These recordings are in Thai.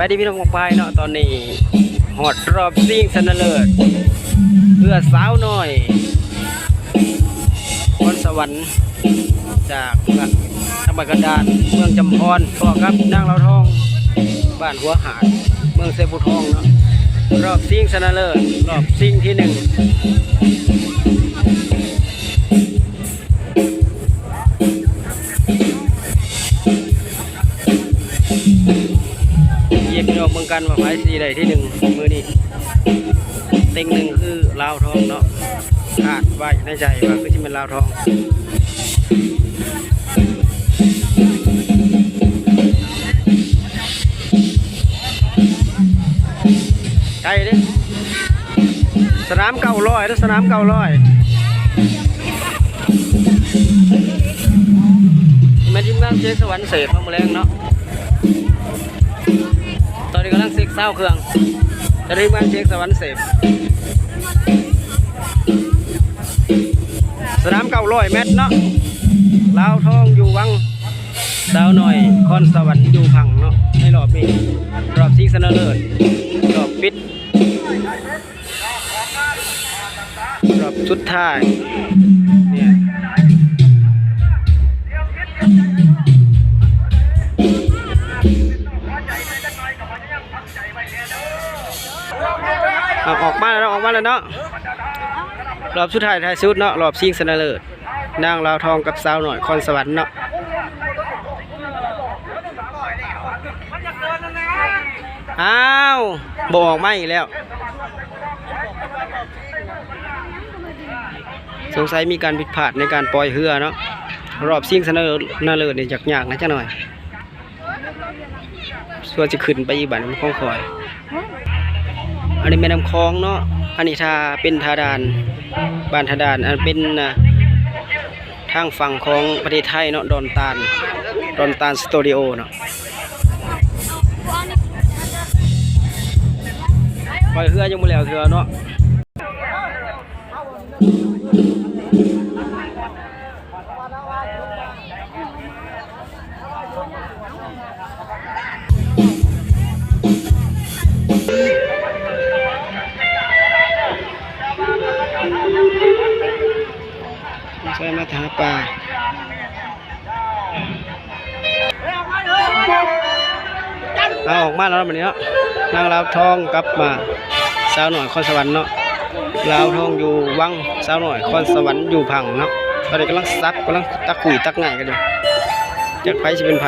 บายดีพี่น้องของปายเนาะตอนนี้หอดรอบซิ่งสนเลิศเพื่อสาวน้อยพรสวรรค์จากธรรมกระดานเมืองจำพรพอครับนางเราทอง บ้านหัวหาด เมืองเซบุทองเนาะรอบซิ่งสนเลิศรอบซิ่งที่หนึ่ง เยียบพี่น้องเมืองกันว่าไฟสีใดที่หนึ่งมือนี้เต็งหนึ่งคือลาวทองเนาะคาดไว้ในใจว่าคือที่เป็นลาวทองไกลด้สนามเก่าร้อยแล้วสนามเก่าร้อยแม่ทีมงานเช็คสวรรค์เสพมาแมลงเนาะ เศร้าเครื่องจะรีบมาเช็คสวรรค์เสพสนามเก่าร้อยเมตรเนาะลาวทองอยู่วังสาวหน่อยคอนสวรรค์อยู่พังเนาะในรอบนี้รอบซีซันเลิศรอบปิดรอบสุดท้าย เอาออกมาแล้วออกมาแล้วเนาะรอบสุดท้ายท้ายสุดเนาะรอบซิงสนเลิศนางลาวทองกับสาวหน่อยคอนสวรรค์เนาะอ้าวบออกมาอีกแล้ว สงสัยมีการผิดพลาดในการปล่อยเรือเนาะรอบซิ่งสนอนาเลิศเนี่ยยากๆนะจ้าหน่อย ส่วนจะขึ้นไปอีกบันมันคงคอย อันนี้แม่น้ำคลองเนาะอันนี้ทาเป็นทาดานบ้านทาดาน อันเป็นทางฝั่งของประเทศไทยเนาะดอนตาลดอนตาลสตูดิโอเนาะปล่อยเรือยังไม่แล้วเรือเนาะ ปลาเอาออกมาแล้ววันนี้เนาะนางลาวทองกลับมาสาวหน่อยคอนสวรรค์เนาะลาวทองอยู่วังสาวหน่อยคอนสวรรค์อยู่พังเนาะตอนนี้กำลังซักกำลังตักขุยตักง่ายกันอยู่จากไผจะเป็นไผ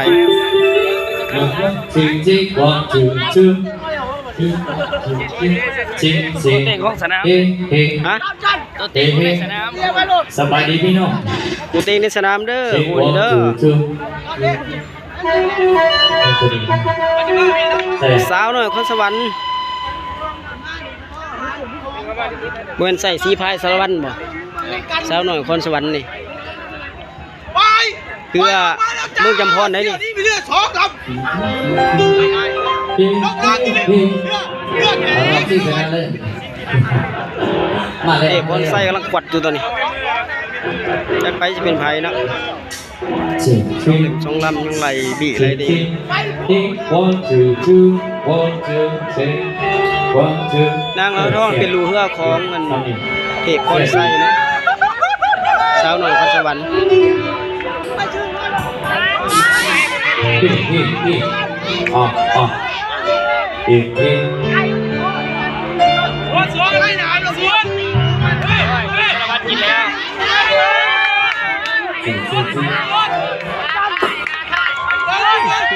จริงจริง one two two จริงจริงเต้งของสนามเฮ้เฮ้ฮะตัวเต้งในสนามสบายดีพี่น้อง กูเต้งในสนามเด้อจริงหู one เด้อ two two ใช่สาวหน่อยคอนสวรรค์เวนใส่สีพายสารวัตรบ่สาวหน่อยคอนสวรรค์นี่ไปเพื่อเมืองจำพรได้นี่นี่มีเลือดสองลำพี่ลงมาที่นี่พี่เลือดเลือดเอาแข็รับที่ชนะเลยมาเลยเอกบอลไซกำลังกวัดอยู่ตอนนี้ จากไปจะเป็นไผเนาะจริงจริงสองลำยังไหลบีไหลดีจริง one two two one two three one two นางเราทองเป็นรูเฮือของเงินเทพบอลไซเนาะสาวหน่อยคอนสวรรค์พี่พี่พี่อ๋ออ๋ออีกอีก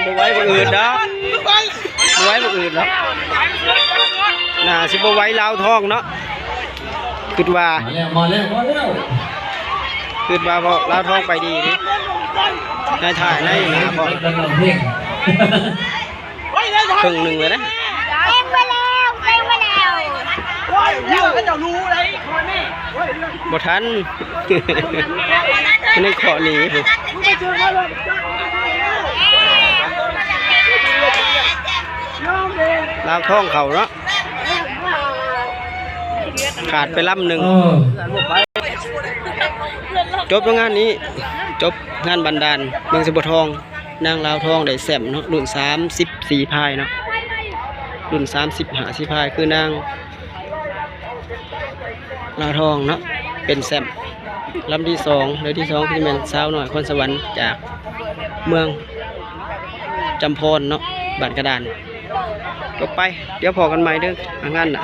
บ่ไว้บ่อื่นเนาะไปบ่ไว้บ่อื่นเนาะน่าสิบ่ไว้ลาวทองเนาะคิดว่ามาแล้วมาแล้วมาแล้วคิดว่าบ่ลาวทองไปดีดิในถ่ายในหาพอกำลังเพ่งไปเลยครึ่งหนึงเลยนะเล่นไปแล้วเล่นไปแล้วโอ้ยเดี๋ยวก็จะรู้เลยคนนี้บ่ทัน ไม่ได้ขอหนีผมลาวท้องเขาเนาะขาดไปลำหนึ่งเออจบงานนี้ จบงานบันดาลเมืองสบทอง นางลาวทองได้แสมเนาะรุ่นสามสิบสี่พายเนาะรุ่น30หาสิพายคือนางลาวทองเนาะเป็นแซม ลำที่สองเรือที่สองพี่แม่นสาวหน่อยคนสวรรค์จากเมืองจำพรเนาะบ้านกระดานก็ไป เดี๋ยวพอกันใหม่เด้องานน่ะ